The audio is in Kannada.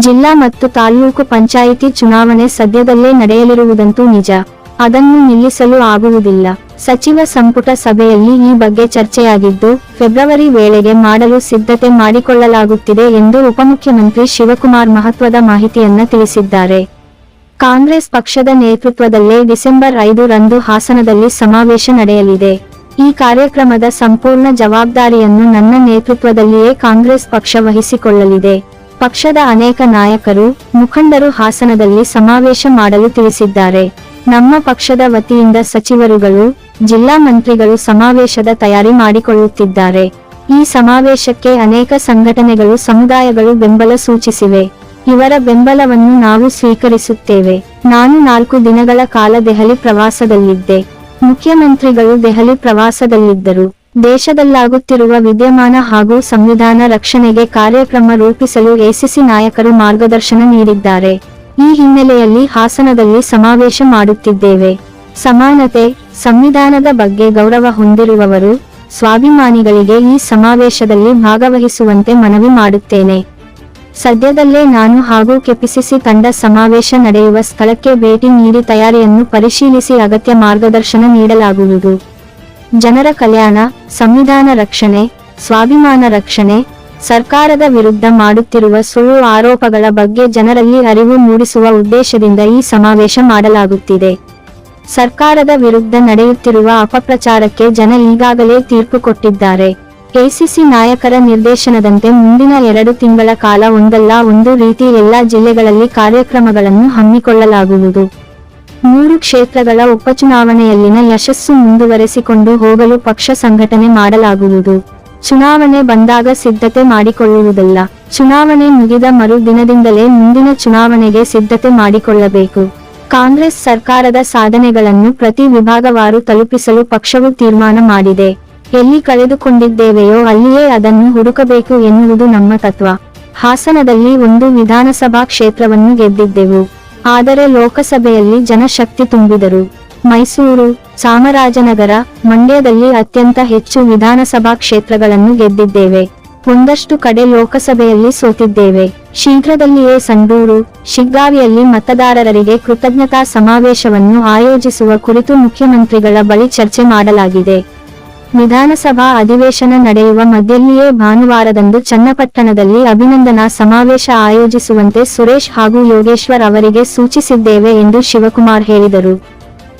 ಜಿಲ್ಲಾ ಮತ್ತು ತಾಲೂಕು ಪಂಚಾಯಿತಿ ಚುನಾವಣೆ ಸದ್ಯದಲ್ಲೇ ನಡೆಯಲಿರುವುದಂತೂ ನಿಜ. ಅದನ್ನು ನಿಲ್ಲಿಸಲು ಆಗುವುದಿಲ್ಲ. ಸಚಿವ ಸಂಪುಟ ಸಭೆಯಲ್ಲಿ ಈ ಬಗ್ಗೆ ಚರ್ಚೆಯಾಗಿದ್ದು, ಫೆಬ್ರವರಿ ವೇಳೆಗೆ ಮಾಡಲು ಸಿದ್ಧತೆ ಮಾಡಿಕೊಳ್ಳಲಾಗುತ್ತಿದೆ ಎಂದು ಉಪಮುಖ್ಯಮಂತ್ರಿ ಶಿವಕುಮಾರ್ ಮಹತ್ವದ ಮಾಹಿತಿಯನ್ನ ತಿಳಿಸಿದ್ದಾರೆ. ಕಾಂಗ್ರೆಸ್ ಪಕ್ಷದ ನೇತೃತ್ವದಲ್ಲೇ ಡಿಸೆಂಬರ್ ಐದು ರಂದು ಹಾಸನದಲ್ಲಿ ಸಮಾವೇಶ ನಡೆಯಲಿದೆ. ಈ ಕಾರ್ಯಕ್ರಮದ ಸಂಪೂರ್ಣ ಜವಾಬ್ದಾರಿಯನ್ನು ನನ್ನ ನೇತೃತ್ವದಲ್ಲಿಯೇ ಕಾಂಗ್ರೆಸ್ ಪಕ್ಷ ವಹಿಸಿಕೊಳ್ಳಲಿದೆ. ಪಕ್ಷದ ಅನೇಕ ನಾಯಕರು, ಮುಖಂಡರು ಹಾಸನದಲ್ಲಿ ಸಮಾವೇಶ ಮಾಡಲು ತಿಳಿಸಿದ್ದಾರೆ. ನಮ್ಮ ಪಕ್ಷದ ವತಿಯಿಂದ ಸಚಿವರುಗಳು, ಜಿಲ್ಲಾ ಮಂತ್ರಿಗಳು ಸಮಾವೇಶದ ತಯಾರಿ ಮಾಡಿಕೊಳ್ಳುತ್ತಿದ್ದಾರೆ. ಈ ಸಮಾವೇಶಕ್ಕೆ ಅನೇಕ ಸಂಘಟನೆಗಳು, ಸಮುದಾಯಗಳು ಬೆಂಬಲ ಸೂಚಿಸಿವೆ. ಇವರ ಬೆಂಬಲವನ್ನು ನಾವು ಸ್ವೀಕರಿಸುತ್ತೇವೆ. ನಾನು ನಾಲ್ಕು ದಿನಗಳ ಕಾಲ ದೆಹಲಿ ಪ್ರವಾಸದಲ್ಲಿದ್ದೆ. ಮುಖ್ಯಮಂತ್ರಿಗಳು ದೆಹಲಿ ಪ್ರವಾಸದಲ್ಲಿದ್ದರು. ದೇಶದಲ್ಲಾಗುತ್ತಿರುವ ವಿದ್ಯಮಾನ ಹಾಗೂ ಸಂವಿಧಾನ ರಕ್ಷಣೆಗೆ ಕಾರ್ಯಕ್ರಮ ರೂಪಿಸಲು ಎಸಿಸಿ ನಾಯಕರು ಮಾರ್ಗದರ್ಶನ ನೀಡಿದ್ದಾರೆ. ಈ ಹಿನ್ನೆಲೆಯಲ್ಲಿ ಹಾಸನದಲ್ಲಿ ಸಮಾವೇಶ ಮಾಡುತ್ತಿದ್ದೇವೆ. ಸಮಾನತೆ, ಸಂವಿಧಾನದ ಬಗ್ಗೆ ಗೌರವ ಹೊಂದಿರುವವರು, ಸ್ವಾಭಿಮಾನಿಗಳಿಗೆ ಈ ಸಮಾವೇಶದಲ್ಲಿ ಭಾಗವಹಿಸುವಂತೆ ಮನವಿ ಮಾಡುತ್ತೇನೆ. ಸದ್ಯದಲ್ಲೇ ನಾನು ಹಾಗೂ ಕೆಪಿಸಿಸಿ ತಂಡ ಸಮಾವೇಶ ನಡೆಯುವ ಸ್ಥಳಕ್ಕೆ ಭೇಟಿ ನೀಡಿ ತಯಾರಿಯನ್ನು ಪರಿಶೀಲಿಸಿ ಅಗತ್ಯ ಮಾರ್ಗದರ್ಶನ ನೀಡಲಾಗುವುದು. ಜನರ ಕಲ್ಯಾಣ, ಸಂವಿಧಾನ ರಕ್ಷಣೆ, ಸ್ವಾಭಿಮಾನ ರಕ್ಷಣೆ, ಸರ್ಕಾರದ ವಿರುದ್ಧ ಮಾಡುತ್ತಿರುವ ಸುಳ್ಳು ಆರೋಪಗಳ ಬಗ್ಗೆ ಜನರಲ್ಲಿ ಅರಿವು ಮೂಡಿಸುವ ಉದ್ದೇಶದಿಂದ ಈ ಸಮಾವೇಶ ಮಾಡಲಾಗುತ್ತಿದೆ. ಸರ್ಕಾರದ ವಿರುದ್ಧ ನಡೆಯುತ್ತಿರುವ ಅಪಪ್ರಚಾರಕ್ಕೆ ಜನ ಈಗಾಗಲೇ ತೀರ್ಪು ಕೊಟ್ಟಿದ್ದಾರೆ. ಕೆಸಿಸಿ ನಾಯಕರ ನಿರ್ದೇಶನದಂತೆ ಮುಂದಿನ ಎರಡು ತಿಂಗಳ ಕಾಲ ಒಂದಲ್ಲ, ಒಂದು ರೀತಿ ಎಲ್ಲಾ ಜಿಲ್ಲೆಗಳಲ್ಲಿ ಕಾರ್ಯಕ್ರಮಗಳನ್ನು ಹಮ್ಮಿಕೊಳ್ಳಲಾಗುವುದು. ಮೂರು ಕ್ಷೇತ್ರಗಳ ಉಪಚುನಾವಣೆಯಲ್ಲಿನ ಯಶಸ್ಸು ಮುಂದುವರೆಸಿಕೊಂಡು ಹೋಗಲು ಪಕ್ಷ ಸಂಘಟನೆ ಮಾಡಲಾಗುವುದು. ಚುನಾವಣೆ ಬಂದಾಗ ಸಿದ್ಧತೆ ಮಾಡಿಕೊಳ್ಳುವುದಲ್ಲ. ಚುನಾವಣೆ ಮುಗಿದ ಮರು ದಿನದಿಂದಲೇ ಮುಂದಿನ ಚುನಾವಣೆಗೆ ಸಿದ್ಧತೆ ಮಾಡಿಕೊಳ್ಳಬೇಕು. ಕಾಂಗ್ರೆಸ್ ಸರ್ಕಾರದ ಸಾಧನೆಗಳನ್ನು ಪ್ರತಿ ವಿಭಾಗವಾರು ತಲುಪಿಸಲು ಪಕ್ಷವು ತೀರ್ಮಾನ ಮಾಡಿದೆ. ಎಲ್ಲಿ ಕಳೆದುಕೊಂಡಿದ್ದೇವೆಯೋ ಅಲ್ಲಿಯೇ ಅದನ್ನು ಹುಡುಕಬೇಕು ಎನ್ನುವುದು ನಮ್ಮ ತತ್ವ. ಹಾಸನದಲ್ಲಿ ಒಂದು ವಿಧಾನಸಭಾ ಕ್ಷೇತ್ರವನ್ನು ಗೆದ್ದಿದ್ದೆವು. ಆದರೆ ಲೋಕಸಭೆಯಲ್ಲಿ ಜನಶಕ್ತಿ ತುಂಬಿದರು. ಮೈಸೂರು ಚಾಮರಾಜನಗರ ಮಂಡ್ಯದಲ್ಲಿ ಅತ್ಯಂತ ಹೆಚ್ಚು ವಿಧಾನಸಭಾ ಕ್ಷೇತ್ರಗಳನ್ನು ಗೆದ್ದಿದ್ದೇವೆ. ಒಂದಷ್ಟು ಕಡೆ ಲೋಕಸಭೆಯಲ್ಲಿ ಸೋತಿದ್ದೇವೆ. ಶೀಘ್ರದಲ್ಲಿಯೇ ಸಂಡೂರು, ಶಿಗ್ಗಾವಿಯಲ್ಲಿ ಮತದಾರರಿಗೆ ಕೃತಜ್ಞತಾ ಸಮಾವೇಶವನ್ನು ಆಯೋಜಿಸುವ ಕುರಿತು ಮುಖ್ಯಮಂತ್ರಿಗಳ ಬಳಿ ಚರ್ಚೆ ಮಾಡಲಾಗಿದೆ. ವಿಧಾನಸಭಾ ಅಧಿವೇಶನ ನಡೆಯುವ ಮಧ್ಯಲ್ಲಿಯೇ ಭಾನುವಾರದಂದು ಚನ್ನಪಟ್ಟಣದಲ್ಲಿ ಅಭಿನಂದನಾ ಸಮಾವೇಶ ಆಯೋಜಿಸುವಂತೆ ಸುರೇಶ್ ಹಾಗೂ ಯೋಗೇಶ್ವರ್ ಅವರಿಗೆ ಸೂಚಿಸಿದ್ದೇವೆ ಎಂದು ಶಿವಕುಮಾರ್ ಹೇಳಿದರು.